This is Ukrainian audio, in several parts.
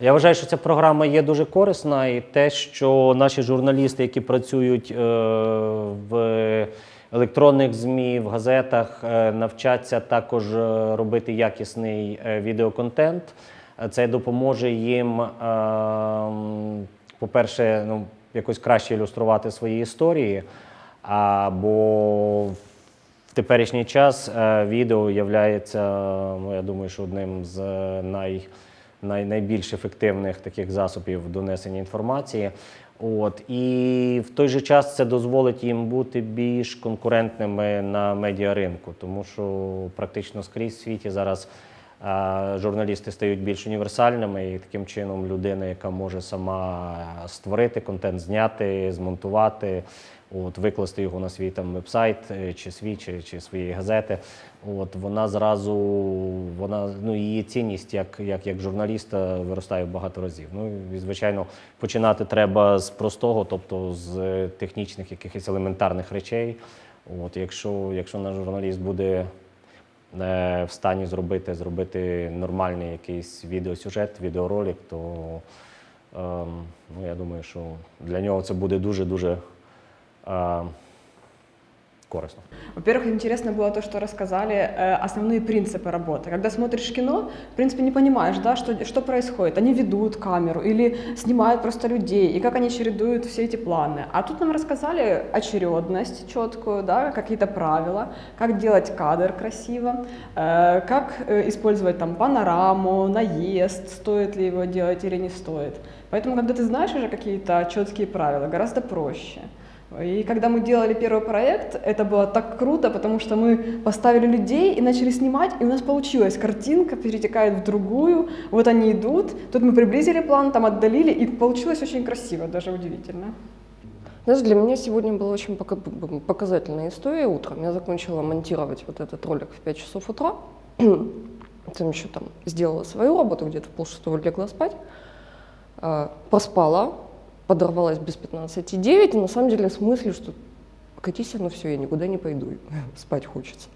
Я вважаю, що ця програма є дуже корисна, і те, що наші журналісти, які працюють е, в електронних ЗМІ, в газетах, е, навчаться також е, робити якісний е, відеоконтент. Це допоможе їм, е, по-перше, ну, якось краще ілюструвати свої історії. А, бо в теперішній час е, відео є, ну, я думаю, що одним з е, най, най, найбільш ефективних таких засобів донесення інформації. От, і в той же час це дозволить їм бути більш конкурентними на медіаринку, тому що практично скрізь в світі зараз журналісти стають більш універсальними, і таким чином людина, яка може сама створити контент, зняти, змонтувати, от, викласти його на свій там вебсайт, е, чи свій, чи, чи свої газети. От, вона зразу, вона, ну, її цінність як, як, як журналіста виростає багато разів. Ну, і, звичайно, починати треба з простого, тобто з технічних якихось елементарних речей. От, якщо, якщо наш журналіст буде в стані зробити, зробити нормальний якийсь відеосюжет, відеоролик, то ем, ну, я думаю, що для нього це буде дуже-дуже е, корисно. Во-первых, интересно было то, что рассказали э, основные принципы работы. Когда смотришь кино, в принципе, не понимаешь, да, что, что происходит. Они ведут камеру или снимают просто людей, и как они чередуют все эти планы. А тут нам рассказали очередность четкую, да, какие-то правила, как делать кадр красиво, э, как э, использовать там панораму, наезд, стоит ли его делать или не стоит. Поэтому, когда ты знаешь уже какие-то четкие правила, гораздо проще. И когда мы делали первый проект, это было так круто, потому что мы поставили людей и начали снимать, и у нас получилось. Картинка перетекает в другую, вот они идут, тут мы приблизили план, там отдалили, и получилось очень красиво, даже удивительно. Знаешь, для меня сегодня была очень пока- показательная история. Утром я закончила монтировать вот этот ролик в 5 часов утра. Там еще там сделала свою работу, где-то в полшестого легла спать. А, Поспала, подорвалась без 15,9, и на самом деле с мыслью, что катись, ну все, я никуда не пойду, спать хочется.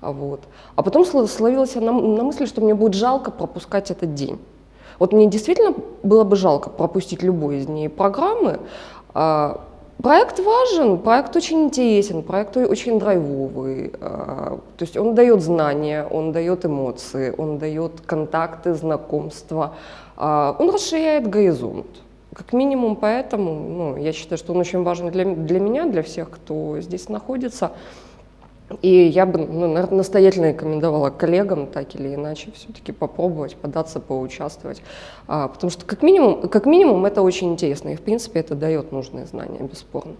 А, вот. а потом сл- словилась на, на мысли, что мне будет жалко пропускать этот день. Вот мне действительно было бы жалко пропустить любой из дней программы. А, Проект важен, проект очень интересен, проект очень драйвовый. а, То есть он дает знания, он дает эмоции, он дает контакты, знакомства, а, он расширяет горизонт. Как минимум поэтому, ну, я считаю, что он очень важен для, для меня, для всех, кто здесь находится. И я бы ну, настоятельно рекомендовала коллегам так или иначе все-таки попробовать, податься, поучаствовать. А, потому что как минимум, как минимум это очень интересно. И в принципе это дает нужные знания, бесспорно.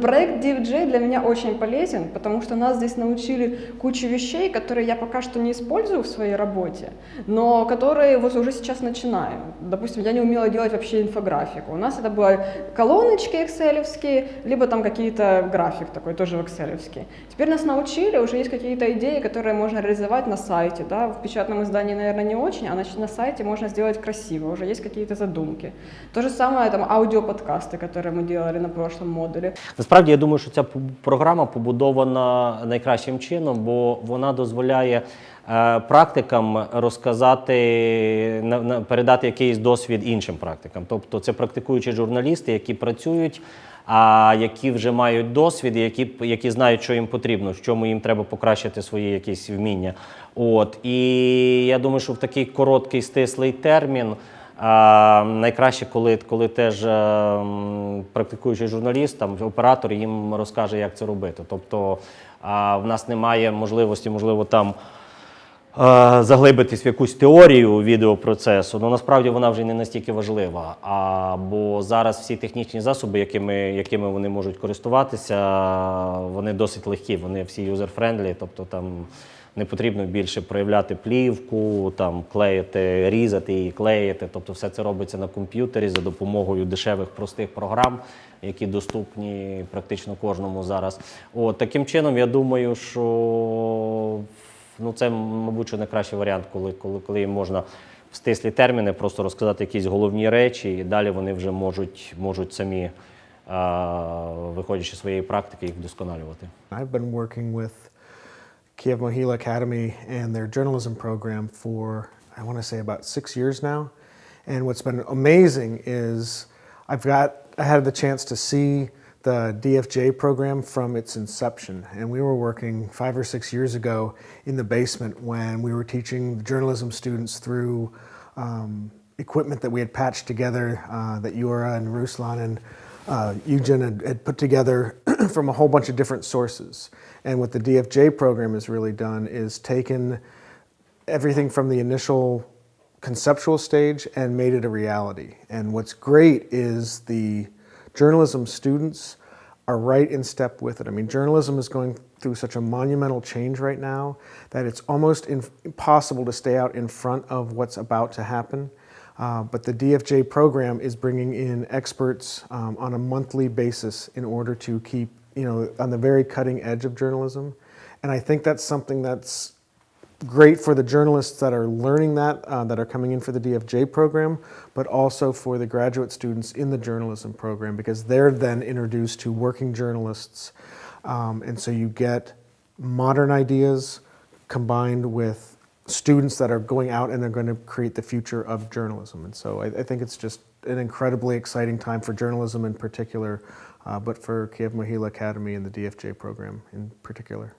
Проект DFJ для меня очень полезен, потому что нас здесь научили куче вещей, которые я пока что не использую в своей работе, но которые вот уже сейчас начинаю. Допустим, я не умела делать вообще инфографику. У нас это были колоночки экселевские, либо там какие-то график такой, тоже экселевский. Теперь нас научили, уже есть какие-то идеи, которые можно реализовать на сайте. Да? В печатном издании, наверное, не очень, а значит, на сайте можно сделать красиво, уже есть какие-то задумки. То же самое там аудиоподкасты, которые мы делали на прошлом модуле. Насправді я думаю, що ця програма побудована найкращим чином, бо вона дозволяє е, практикам розказати, передати якийсь досвід іншим практикам. Тобто це практикуючі журналісти, які працюють, а які вже мають досвід, які, які знають, що їм потрібно, в чому їм треба покращити свої якісь вміння. От і я думаю, що в такий короткий стислий термін. А, найкраще, коли, коли теж е, практикуючий журналіст, там, оператор їм розкаже, як це робити. Тобто а, в нас немає можливості, можливо, там е, заглибитись в якусь теорію відеопроцесу, але насправді вона вже не настільки важлива. А, бо зараз всі технічні засоби, якими, якими вони можуть користуватися, вони досить легкі, вони всі юзер-френдлі, тобто там не потрібно більше проявляти плівку, там клеїти, різати її, клеїти. Тобто все це робиться на комп'ютері за допомогою дешевих простих програм, які доступні практично кожному зараз. От таким чином, я думаю, що ну це, мабуть, найкращий варіант, коли, коли, коли можна в стислі терміни просто розказати якісь головні речі, і далі вони вже можуть, можуть самі, виходячи з своєї практики, їх вдосконалювати. I've been working with Kiev Mohila Academy and their journalism program for, I want to say, about six years now. And what's been amazing is I've got I had the chance to see the DFJ program from its inception, and we were working five or six years ago in the basement when we were teaching journalism students through um, equipment that we had patched together uh, that Yura and Ruslan and uh, Eugen had, had put together from a whole bunch of different sources. And what the DFJ program has really done is taken everything from the initial conceptual stage and made it a reality. And what's great is the journalism students are right in step with it. I mean, journalism is going through such a monumental change right now that it's almost impossible to stay out in front of what's about to happen. Uh, but the DFJ program is bringing in experts um, on a monthly basis in order to keep, you know, on the very cutting edge of journalism. And I think that's something that's great for the journalists that are learning that, uh, that are coming in for the DFJ program, but also for the graduate students in the journalism program because they're then introduced to working journalists. Um, and so you get modern ideas combined with students that are going out and they're going to create the future of journalism. And so I, I think it's just an incredibly exciting time for journalism in particular, uh, but for Kiev Mohila Academy and the DFJ program in particular.